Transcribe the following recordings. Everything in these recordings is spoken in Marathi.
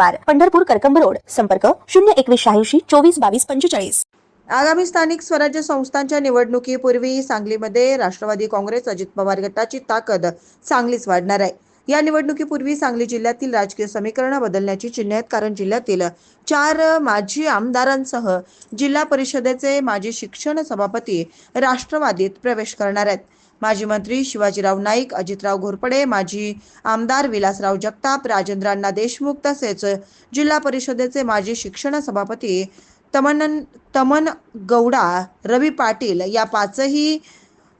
bar Pandharpur Karkamb road. संपर्क शून्य एकवीस शहाऐंशी चोवीस बावीस पंचेचाळीस. आगामी स्थानिक स्वराज्य संस्थांच्या निवडणुकीपूर्वी सांगलीमध्ये राष्ट्रवादी काँग्रेस अजित पवार गटाची ताकद चांगलीच वाढणार आहे. या निवडणुकीपूर्वी सांगली जिल्ह्यातील राजकीय समीकरणं बदलण्याची चिन्हे आहेत. कारण जिल्ह्यातील चार माजी आमदारांसह जिल्हा परिषदेचे माजी शिक्षण सभापती राष्ट्रवादीत प्रवेश करणार आहेत. माजी मंत्री शिवाजीराव नाईक अजितराव घोरपडे माजी आमदार विलासराव जगताप राजेंद्रांना देशमुख तसेच जिल्हा परिषदेचे माजी शिक्षण सभापती तमन तमन गौडा रवी पाटील या पाचही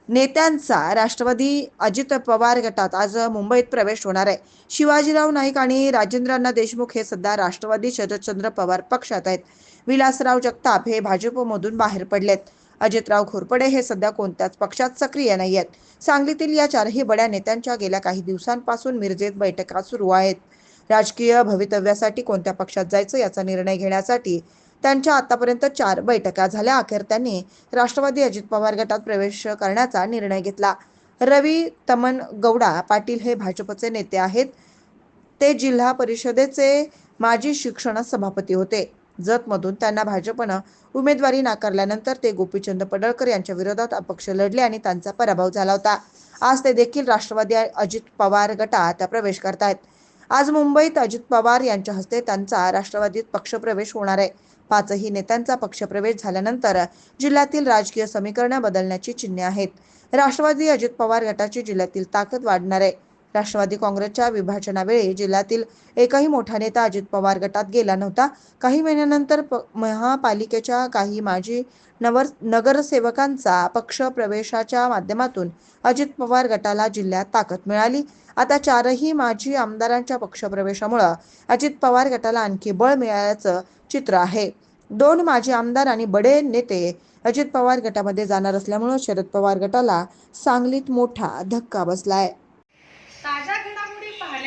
नेत्यांचा राष्ट्रवादी अजित पवार गटात आज मुंबईत प्रवेश होणार आहे. शिवाजीराव नाईक आणि राजेंद्रांना देशमुख हे सध्या राष्ट्रवादी शरदचंद्र पवार पक्षात आहेत. विलासराव जगताप हे भाजपमधून बाहेर पडलेत. अजितराव घोरपडे हे सध्या कोणत्याच पक्षात सक्रिय नाही आहेत सांगलीतील या चारही बड्या नेत्यांच्या गेल्या काही दिवसांपासून मिरजेत बैठका सुरू आहेत. राजकीय भवितव्यासाठी कोणत्या पक्षात जायचं याचा निर्णय घेण्यासाठी त्यांच्या आतापर्यंत चार बैठका झाल्या. अखेर त्यांनी राष्ट्रवादी अजित पवार गटात प्रवेश करण्याचा निर्णय घेतला. रवी तमन गौडा पाटील हे भाजपचे नेते आहेत. ते जिल्हा परिषदेचे माजी शिक्षण सभापती होते. जतमधून त्यांना भाजपनं उमेदवारी नाकारल्यानंतर ते गोपीचंद पडळकर यांच्या विरोधात अपक्ष लढले आणि त्यांचा पराभव झाला होता. आज ते देखील राष्ट्रवादी अजित पवार गटात प्रवेश करतायत. आज मुंबईत अजित पवार यांच्या हस्ते त्यांचा राष्ट्रवादीत पक्षप्रवेश होणार आहे. पाचही नेत्यांचा पक्षप्रवेश झाल्यानंतर जिल्ह्यातील राजकीय समीकरणं बदलण्याची चिन्हे आहेत. राष्ट्रवादी अजित पवार गटाची जिल्ह्यातील ताकद वाढणार आहे. राष्ट्रवादी काँग्रेसच्या विभाजनावेळी जिल्ह्यातील एकही मोठा नेता अजित पवार गटात गेला नव्हता. काही महिन्यानंतर प महापालिकेच्या काही माजी नवर नगरसेवकांचा पक्ष प्रवेशाच्या माध्यमातून अजित पवार गटाला जिल्ह्यात ताकद मिळाली. आता चारही माजी आमदारांच्या पक्षप्रवेशामुळं अजित पवार गटाला आणखी बळ मिळाल्याचं चित्र आहे. दोन माजी आमदार आणि बडे नेते अजित पवार गटामध्ये जाणार असल्यामुळं शरद पवार गटाला सांगलीत मोठा धक्का बसलाय.